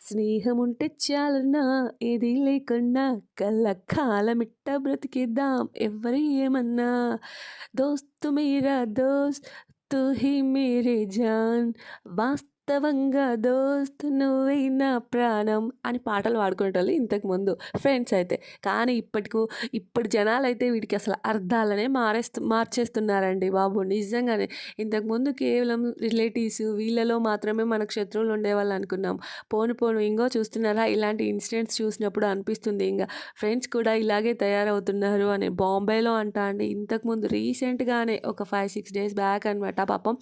స్నేహముంటే చాలన్నా ఏది లేకున్నా కళ్ళ కాలమిట్ట బ్రతికేద్దాం ఎవ్వరు ఏమన్నా. దోస్తు మీరా దోస్త్ తూ హీ మేరే జాన్ వాస్తవంగా దోస్త్ నువ్వే నా ప్రాణం అని పాటలు పాడుకునేటోళ్ళు ఇంతకుముందు ఫ్రెండ్స్ అయితే. కానీ ఇప్పటికు ఇప్పుడు జనాలు అయితే వీటికి అసలు అర్థాలనే మారేస్తు మార్చేస్తున్నారండి బాబు. నిజంగానే ఇంతకుముందు కేవలం రిలేటివ్స్ వీళ్ళలో మాత్రమే మనకు శత్రువులు ఉండేవాళ్ళు అనుకున్నాం. పోను పోను ఇంకో చూస్తున్నారా? ఇలాంటి ఇన్సిడెంట్స్ చూసినప్పుడు అనిపిస్తుంది. ఇంకా ఫ్రెండ్స్ కూడా ఇలాగే తయారవుతున్నారు అని బాంబేలో అంటా అండి. ఇంతకుముందు రీసెంట్గానే ఒక ఫైవ్ సిక్స్ డేస్ బ్యాక్ అనమాట పాపం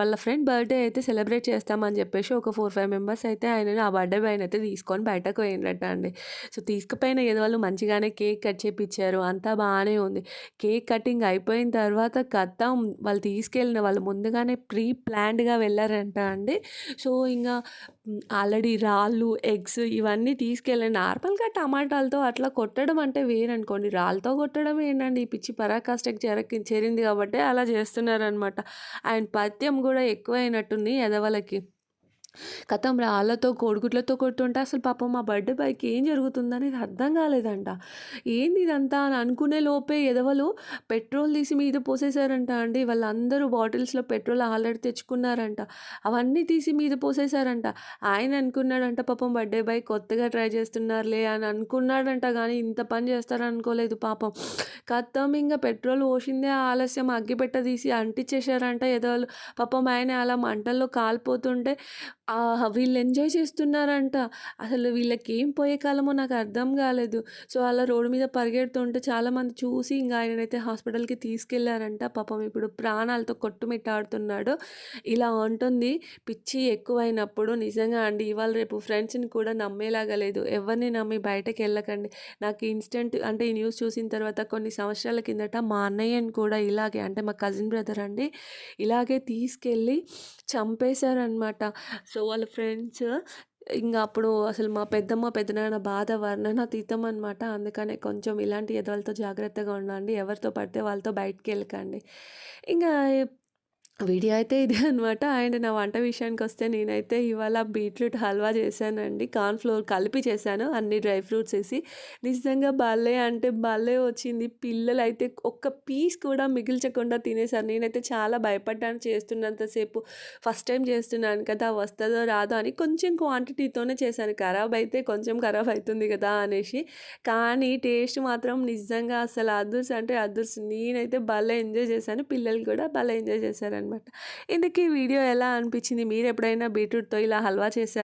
వాళ్ళ ఫ్రెండ్ బర్త్డే అయితే సెలబ్రేట్ చేస్తామని చెప్పేసి ఒక ఫోర్ ఫైవ్ మెంబర్స్ అయితే ఆయన ఆ బర్త్డే పైన అయితే తీసుకొని బయటకు పోయినట్ట అండి సో తీసుకుపోయిన ఏదో వాళ్ళు మంచిగానే కేక్ కట్ చేపించారు అంతా బాగానే ఉంది. కేక్ కటింగ్ అయిపోయిన తర్వాత కథం వాళ్ళు తీసుకెళ్ళిన వాళ్ళు ముందుగానే ప్రీ ప్లాన్డ్గా వెళ్ళారంట అండి సో ఇంకా ఆల్రెడీ రాళ్ళు ఎగ్స్ ఇవన్నీ తీసుకెళ్ళి నార్మల్గా టమాటాలతో అట్లా కొట్టడం అంటే వేరనుకోండి. రాళ్ళతో కొట్టడం ఏంటండి? ఈ పిచ్చి పరాకాష్ఠకి చేరకి చేరింది కాబట్టి అలా చేస్తున్నారనమాట ఆయన పత్యం కూడా ఎక్కువైనట్టుంది ఎదవలకి. కథం రాళ్ళతో కోడిగుడ్లతో కొట్టుంటే అసలు పాపం మా బర్త్డే బాయ్కి ఏం జరుగుతుందని అర్థం కాలేదంట. ఏంది ఇదంతా అని అనుకునే లోపే ఎదవలు పెట్రోల్ తీసి మీద పోసేశారంట అండి. వాళ్ళందరూ బాటిల్స్లో పెట్రోల్ ఆల్రెడీ తెచ్చుకున్నారంట. అవన్నీ తీసి మీద పోసేశారంట. ఆయన అనుకున్నాడంట పాపం బర్త్డే బాయ్ కొత్తగా ట్రై చేస్తున్నారులే అని అనుకున్నాడంట కానీ ఇంత పని చేస్తారనుకోలేదు పాపం. కథం ఇంకా పెట్రోల్ పోసిందే ఆలస్యం అగ్గిపెట్ట తీసి అంటించేశారంట ఎదవలు. పాపం ఆయన అలా మంటల్లో కాలిపోతుంటే వీళ్ళు ఎంజాయ్ చేస్తున్నారంట. అసలు వీళ్ళకి ఏం పోయే కాలమో నాకు అర్థం కాలేదు. సో అలా రోడ్డు మీద పరిగెడుతుంటే చాలామంది చూసి ఇంకా ఆయననైతే హాస్పిటల్కి తీసుకెళ్ళారంట. పాపం ఇప్పుడు ప్రాణాలతో కొట్టుమిట్టాడుతున్నాడు. ఇలా ఉంటుంది పిచ్చి ఎక్కువైనప్పుడు నిజంగా అండి ఇవాళ రేపు ఫ్రెండ్స్ని కూడా నమ్మేలాగా లేదు. ఎవరిని నమ్మి బయటకు వెళ్ళకండి. నాకు ఇన్స్టెంట్ అంటే ఈ న్యూస్ చూసిన తర్వాత కొన్ని సంవత్సరాల కిందట మా అన్నయ్యని కూడా ఇలాగే అంటే మా కజిన్ బ్రదర్ అండి ఇలాగే తీసుకెళ్ళి చంపేశారనమాట సో వాళ్ళ ఫ్రెండ్స్ ఇంకా అప్పుడు అసలు మా పెద్దమ్మ పెద్దనాన్న బాధ వర్ణనాతీతం అనమాట అందుకనే కొంచెం ఇలాంటి ఎదవలతో జాగ్రత్తగా ఉండండి. ఎవరితో పడితే వాళ్ళతో బయటికి వెళ్ళకండి ఇంకా వీడియో అయితే ఇదే అనమాట అండ్ నా వంట విషయానికి వస్తే నేనైతే ఇవాళ బీట్రూట్ హల్వా చేశానండి. కార్న్ ఫ్లోర్ కలిపి చేశాను. అన్ని డ్రై ఫ్రూట్స్ వేసి. నిజంగా భలే అంటే భలే వచ్చింది. పిల్లలు అయితే ఒక్క పీస్ కూడా మిగిల్చకుండా తినేసారు నేనైతే చాలా భయపడ్డాను చేస్తున్నంతసేపు. ఫస్ట్ టైం చేస్తున్నాను కదా వస్తుందో రాదో అని కొంచెం క్వాంటిటీతోనే చేశాను. ఖరాబ్ అయితే కొంచెం ఖరాబ్ అవుతుంది కదా అనేసి. కానీ టేస్ట్ మాత్రం నిజంగా అసలు అదుర్స్ అంటే అదుర్స్. నేనైతే భలే ఎంజాయ్ చేశాను. పిల్లలు కూడా భలే ఎంజాయ్ చేశారనమాట ఇందుకు ఈ వీడియో ఎలా అనిపించింది? మీరు ఎప్పుడైనా బీట్రూట్తో ఇలా హల్వా చేశారు?